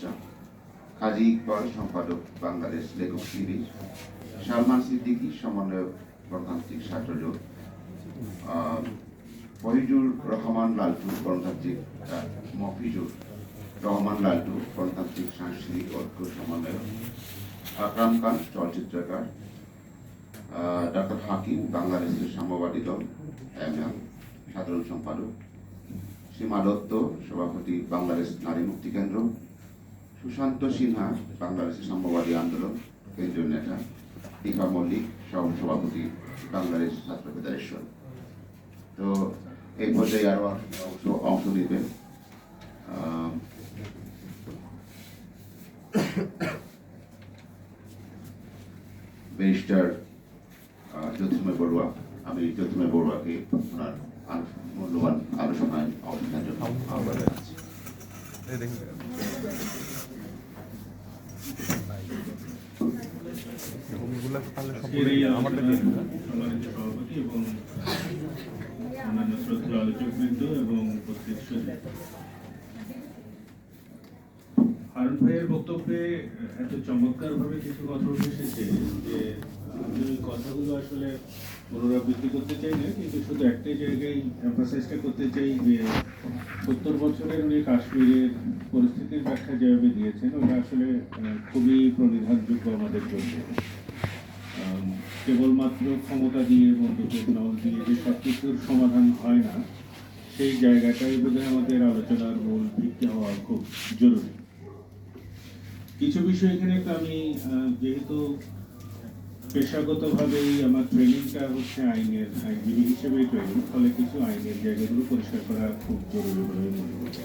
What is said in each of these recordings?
শাহ কাজী ইকবাল সম্পাদক বাংলাদেশ লেখক শিবির। সালমান সিদ্দিকী সমন্বয়ক গণতান্ত্রিক আহ, ফহিজুর রহমান লালটু গণতান্ত্রিক মফিজুর রহমান লালটু গণতান্ত্রিক সাংস্কৃতিক ঐক্য সমন্বয়ক। আকরাম খান চলচ্চিত্রকার। ডক্টর হাকিম বাংলাদেশের সাম্যবাদী দল এমএম সাধারণ সম্পাদক। সীমা দত্ত সভাপতি বাংলাদেশ নারী মুক্তি কেন্দ্র। সুশান্ত সিনহা বাংলাদেশের সাম্যবাদী আন্দোলন কেন্দ্রীয় নেতা টিকা মল্লিক সভাপতি বাংলাদেশ ছাত্র ফেডারেশন। তো এই পর্যায়ে আরও অংশ অংশ নেবেন। ব্যারিস্টার আহ, জ্যোতির্ময় বড়ুয়া আমি জ্যোতির্ময় বড়ুয়াকে ওনার মূল্যবান আলোচনায় নেওয়ার জন্য আহ্বান জানাচ্ছি। তাহলে সভাপতি এবং অন্যান্য শ্রদ্ধেয় আলোচকবৃন্দ এবং উপস্থিত হারুন ভাইয়ের বক্তব্যে এত চমৎকার ভাবে কিছু কথা উঠে এসেছে যে কথাগুলো আসলে পুনরাবৃত্তি করতে চাই না, কিন্তু শুধু একটাই জায়গায় এমফাসাইজটা করতে চাই যে সত্তর বছরের উনি কাশ্মীরের পরিস্থিতির ব্যাখ্যা যেভাবে দিয়েছেন, ওটা আসলে খুবই প্রণিধানযোগ্য আমাদের জন্য। কেবলমাত্র ক্ষমতা দিয়ে বন্দুকের নল দিয়ে যে সব কিছুর সমাধান হয় না, সেই জায়গাটাই বোধহয় আমাদের আলোচনার মূল ভিত্তি হওয়া খুব জরুরি। কিছু বিষয় এখানে আমি যেহেতু পেশাগতভাবেই আমার ট্রেনিংটা হচ্ছে আইনের আইনজীবী হিসেবেই ট্রেনিং ফলে কিছু আইনের জায়গাগুলো পরিষ্কার করা খুব জরুরি বলে মনে করি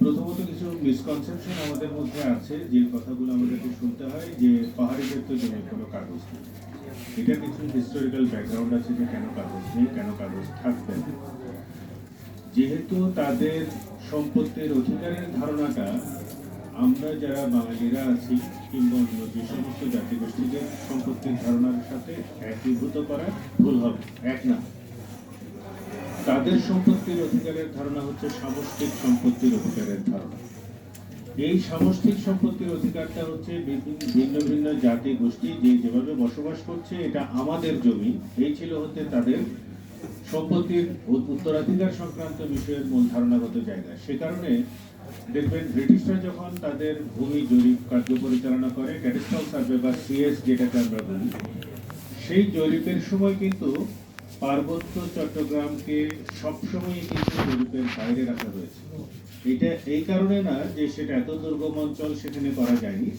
প্রথমত কিছু মিসকনসেপশন আমাদের মধ্যে আছে, যে কথাগুলো আমাদেরকে শুনতে হয়, যে পাহাড়ি ক্ষেত্রে জমির কোনো কাগজ নেই। এটা কিছু হিস্টোরিক্যাল ব্যাকগ্রাউন্ড আছে যে কেন কাগজ নেই, কেন কাগজ থাকবে যেহেতু তাদের সম্পত্তির অধিকারের ধারণাটা আমরা যারা বাঙালিরা আছি কিংবা অন্য যে সমস্ত জাতিগোষ্ঠীদের সম্পত্তির ধারণার সাথে একীভূত করা ভুল হবে। এক না। তাদের সম্পত্তির অধিকারের ধারণা হচ্ছে সামষ্টিক সম্পত্তির অধিকারের ধারণা। এই সামষ্টিক সম্পত্তির অধিকারটা হচ্ছে ভিন্ন ভিন্ন জাতি গোষ্ঠী যে যেভাবে বসবাস করছে, এটা আমাদের জমি। এই ছিল হচ্ছে তাদের সম্পত্তির উত্তরাধিকার সংক্রান্ত বিষয়ের মূল ধারণাগত জায়গা। সে কারণে দেখবেন ব্রিটিশরা যখন তাদের ভূমি জরিপ কার্য পরিচালনা করে ক্যাডিস্টল সার্ভে বা সিএস যেটাকে আমরা বলি, সেই জরিপের সময় কিন্তু পার্বত্য চট্টগ্রামকে সবসময় কিন্তু জরিপের বাইরে রাখা হয়েছে এটা এই কারণে না যে সেটা এত দুর্গম অঞ্চল সেখানে করা যায়নি।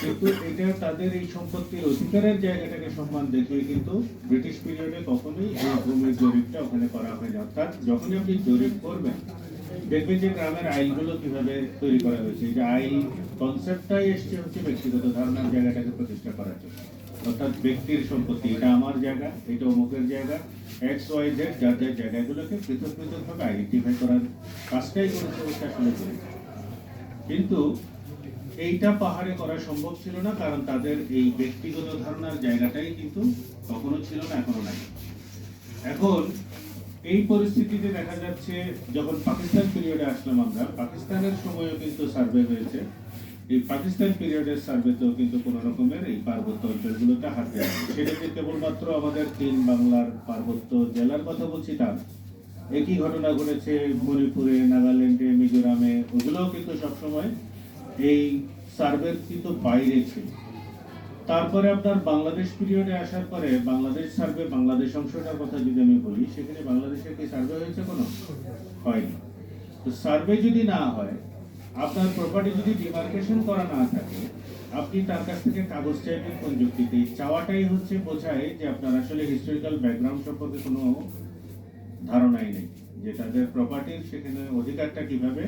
কিন্তু এটা তাদের এই সম্পত্তির অধিকারের জায়গাটাকে সম্মান দেখিয়ে কিন্তু ব্রিটিশ পিরিয়ডে কখনোই এই ভূমির জরিপটা ওখানে করা হয় না অর্থাৎ যখনই আপনি জরিপ করবেন, দেখবেন যে গ্রামের আইনগুলো কীভাবে তৈরি করা হয়েছে। যে আইন কনসেপ্টটাই এসছে হচ্ছে ব্যক্তিগত ধারণার জায়গাটাকে প্রতিষ্ঠা করার জন্য। অর্থাৎ ব্যক্তির সম্পত্তি, এটা আমার জায়গা, এটা অমুকের জায়গা এক্স ওয়াই জেড যার যার জায়গাগুলোকে পৃথক পৃথকভাবে আইডেন্টিফাই করার কাজটাই করেছে হচ্ছে আসলে জরিপ কিন্তু এইটা পাহাড়ে করা সম্ভব ছিল না, কারণ তাদের এই ব্যক্তিগত ধারণার জায়গাটাই কিন্তু কখনো ছিল না এখনও নাই। এখন এই পরিস্থিতিতে দেখা যাচ্ছে, যখন পাকিস্তান পিরিয়ডে আসলাম আমরা, পাকিস্তানের সময়ও কিন্তু সার্ভে হয়েছে। এই পাকিস্তান পিরিয়ডের সার্ভেতেও কিন্তু কোনো রকমের এই পার্বত্য অঞ্চলগুলোতে হাত দেওয়া সেটা যে কেবলমাত্র আমাদের তিন বাংলার পার্বত্য জেলার কথা বলছি তা একই ঘটনা ঘটেছে মণিপুরে, নাগাল্যান্ডে, মিজোরামে, ওগুলোও কিন্তু সবসময় এই সার্ভের কিন্তু বাইরে ছিল। তারপরে আপনার বাংলাদেশ পিরিয়ডে আসার পরে বাংলাদেশ সার্ভে বাংলাদেশ অংশটার কথা যদি আমি বলি, সেখানে বাংলাদেশে কি সার্ভে হয়েছে কোনো? হয়নি। তো সার্ভে যদি না হয় আপনার প্রপার্টি যদি ডিমার্কেশন করা না থাকে, আপনি তার কাছ থেকে কাগজ চাইবেন কোন যুক্তিতে। চাওয়াটাই হচ্ছে বোঝায় যে আপনার আসলে হিস্টোরিক্যাল ব্যাকগ্রাউন্ড সম্পর্কে কোনো ধারণাই নেই, যে তাদের প্রপার্টির সেখানে অধিকারটা কীভাবে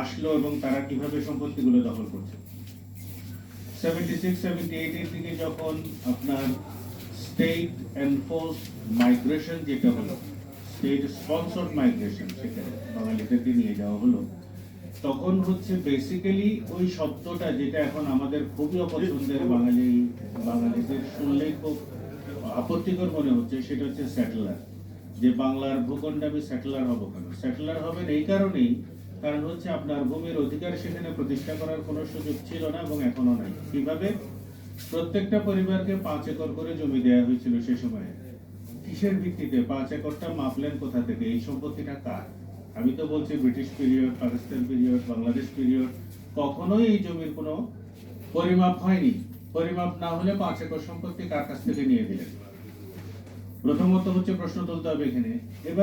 আসলো এবং তারা কীভাবে সম্পত্তিগুলো দখল করছে। সেভেন্টি সিক্স সেভেন্টি এইটের দিকে যখন আপনার স্টেট এনফোর্স মাইগ্রেশন যেটা হলো স্টেট স্পন্সর্ড মাইগ্রেশন সেখানে বাঙালিদেরকে নিয়ে যাওয়া হলো তখন হচ্ছে বেসিক্যালি ওই শব্দটা যেটা এখন আমাদের খুবই অপছন্দের বাঙালি, বাঙালিদের শুনলেই খুব আপত্তিকর মনে হচ্ছে, সেটা হচ্ছে স্যাটেলার যে বাংলার ভূখণ্ডে আমি স্যাটেলার হব কেন? স্যাটেলার হবেন এই কারণেই, কারণ হচ্ছে আপনার ভূমির অধিকার সেখানে প্রতিষ্ঠা করার কোনো সুযোগ ছিল না এবং এখনও নাই। কীভাবে? প্রত্যেকটা পরিবারকে পাঁচ একর করে জমি দেওয়া হয়েছিল সে সময়ে। কিসের ভিত্তিতে? পাঁচ একরটা মাপলেন কোথা থেকে? এই সম্পত্তিটা কার? আমি তো বলছি British period Pakistan period Bangladesh period কখনোই এই জমির কোনো পরিমাপ হয়নি। পরিমাপ না হলে পাঁচ একর সম্পত্তি কার কাছ থেকে নিয়ে দিলেন প্রথমত হচ্ছে প্রশ্ন তুলতে হবে এখানে। এবার